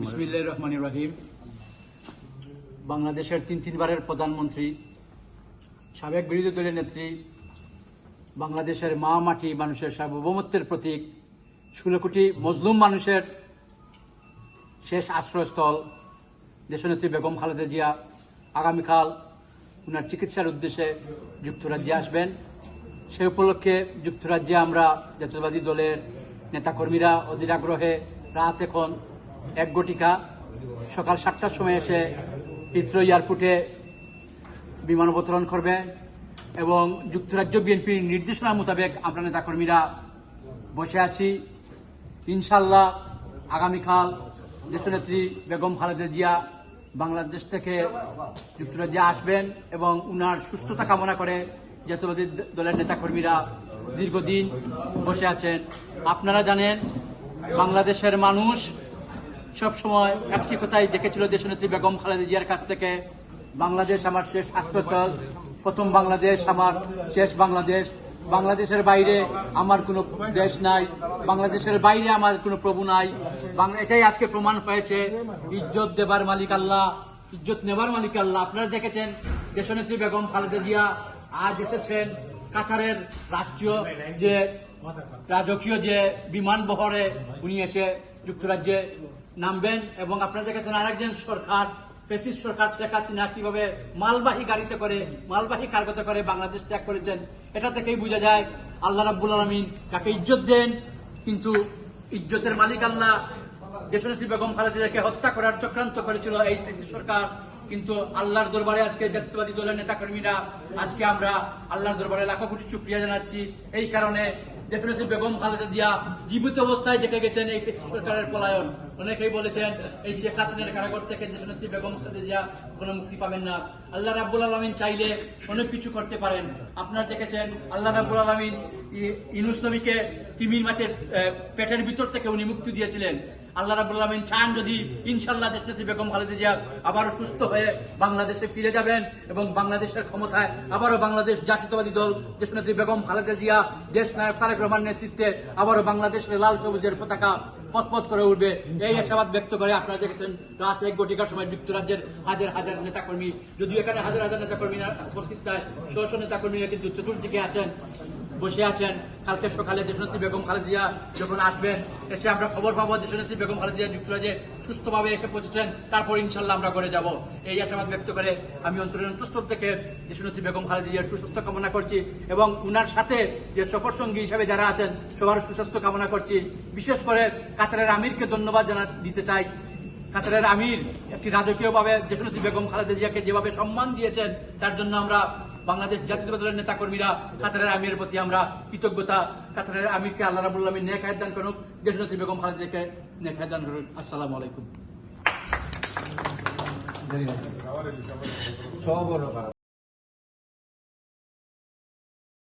বিসমিল্লাহ বাংলাদেশের তিন তিনবারের প্রধানমন্ত্রী, সাবেক বিরোধী দলের নেত্রী, বাংলাদেশের মা মাটি মানুষের সার্বভৌমত্বের প্রতীক, ষোলো কোটি মজলুম মানুষের শেষ আশ্রয়স্থল, দেশনেত্রী বেগম খালেদা জিয়া আগামীকাল ওনার চিকিৎসার উদ্দেশ্যে যুক্তরাজ্যে আসবেন। সে উপলক্ষে যুক্তরাজ্যে আমরা জাতীয়বাদী দলের নেতাকর্মীরা অধীর আগ্রহে রাত এখন এক গটিকা সকাল সাতটার সময় এসে হিথ্রো এয়ারপোর্টে বিমান অবতরণ করবে এবং যুক্তরাজ্য বিএনপির নির্দেশনা মোতাবেক আমরা নেতাকর্মীরা বসে আছি। ইনশাল্লাহ আগামীকাল দেশনেত্রী বেগম খালেদা জিয়া বাংলাদেশ থেকে যুক্তরাজ্যে আসবেন এবং উনার সুস্থতা কামনা করে জাতীয়বাদী দলের নেতাকর্মীরা দীর্ঘদিন বসে আছেন। আপনারা জানেন, বাংলাদেশের মানুষ সবসময় একটি কথাই দেখেছিল দেশনেত্রী বেগম খালেদা জিয়ার কাছ থেকে, বাংলাদেশ আমার শেষ আশ্রয়স্থল প্রথম বাংলাদেশ আমার শেষ বাংলাদেশ, বাংলাদেশের বাইরে আমার কোনো দেশ নাই, বাংলাদেশের বাইরে আমার কোনো প্রভু নাই। এটাই আজকে প্রমাণ হয়েছে, ইজ্জত দেবার মালিক আল্লাহ, ইজ্জত নেবার মালিক আল্লাহ। আপনারা দেখেছেন, দেশনেত্রী বেগম খালেদা জিয়া আজ এসেছেন কাতারের রাষ্ট্রীয় যে রাজকীয় যে বিমান বহরে উনি এসে যুক্তরাজ্যে নামবেন এবং আপনারা দেখেছেন আরেকজন সরকার পেসিস সরকার শেখ হাসিনা কীভাবে মালবাহী গাড়িতে করে, মালবাহী কার্গতে করে বাংলাদেশ ত্যাগ করেছেন, এটা থেকেই বোঝা যায় আল্লাহ রাব্বুল আলমিন কাকে ইজ্জত দেন। কিন্তু ইজ্জতের মালিক আল্লাহ দেশনেত্রী বেগম খালেদাকে হত্যা করার চক্রান্ত করেছিল এই সরকার। কিন্তু আল্লাহর দরবারে আজকে জাতীয়বাদী দলের নেতা কর্মীরা আজকে আমরা আল্লাহর দরবারে লাখো কোটি শুক্রিয়া জানাচ্ছি। এই কারণে দেশনেত্রী বেগম খালেদা দিয়া জীবিত অবস্থায় দেখে গেছেন এই সরকারের পলায়ন। অনেকেই বলেছেন, এই শেখ হাসিনার কারাগর থেকে যে দেশনেত্রী বেগম কোনো মুক্তি পাবেন না। আল্লাহ রাব্বুল আলমিন চাইলে অনেক কিছু করতে পারেন। আপনারা দেখেছেন, আল্লাহ রাব্বুল আলমিন ইনুস নবীকে তিমির মাছের পেটের ভিতর থেকে উনি মুক্তি দিয়েছিলেন। আল্লাহ রাবুল আলমিন চান যদি ইনশাল্লাহ দেশনেত্রী বেগম খালেদা জিয়া আবারও সুস্থ হয়ে বাংলাদেশে ফিরে যাবেন এবং বাংলাদেশের ক্ষমতায় আবারও বাংলাদেশ জাতীয়তাবাদী দল দেশনেত্রী বেগম খালেদা জিয়া, দেশ নায়ক তারেক রহমান নেতৃত্বে আবারও বাংলাদেশের লাল সবুজের পতাকা পথপথ করে উঠবে। এই আশাবাদ ব্যক্ত করে আপনারা দেখেছেন, রাত এক গোটিকার সময় যুক্তরাজ্যের হাজার হাজার নেতাকর্মী, যদিও এখানে হাজার হাজার নেতাকর্মীরা উপস্থিত শো শো নেতাকর্মীরা কিন্তু চতুর্দিকে আছেন। বসে আছেন। কালকে সকালে দেশনেত্রী বেগম খালেদা জিয়া যখন আসবেন, এসে আমরা খবর পাবো দেশনেত্রী বেগম খালেদা জিয়া যুক্তরাজ্যে সুস্থভাবে এসে পৌঁছেছেন। তারপর ইনশাল্লাহ আমরা করে যাব। এই আশাবাদ ব্যক্ত করে আমি অন্তরের অন্তঃস্থল থেকে দেশনেত্রী বেগম খালেদা জিয়ার সুস্বাস্থ্য কামনা করছি এবং উনার সাথে যে সফর সঙ্গী হিসেবে যারা আছেন, সবার সুস্বাস্থ্য কামনা করছি। বিশেষ করে কাতারের আমিরকে ধন্যবাদ জানা দিতে চাই। কাতারের আমির একটি রাজকীয়ভাবে দেশনেত্রী বেগম খালেদা জিয়াকে যেভাবে সম্মান দিয়েছেন, তার জন্য আমরা বাংলাদেশ জাতীয় দলের নেতা কর্মীরা কাতারের আমিরের প্রতি আমরা কৃতজ্ঞতা। কাতারের আমিরকে আল্লাহ রাবুল্লাহ নেক হায়াত দান করুক। দেশনেত্রী বেগম খালেদাকে জিয়াকে নেক হায়াত দান করুক আসসালামু আলাইকুম। সব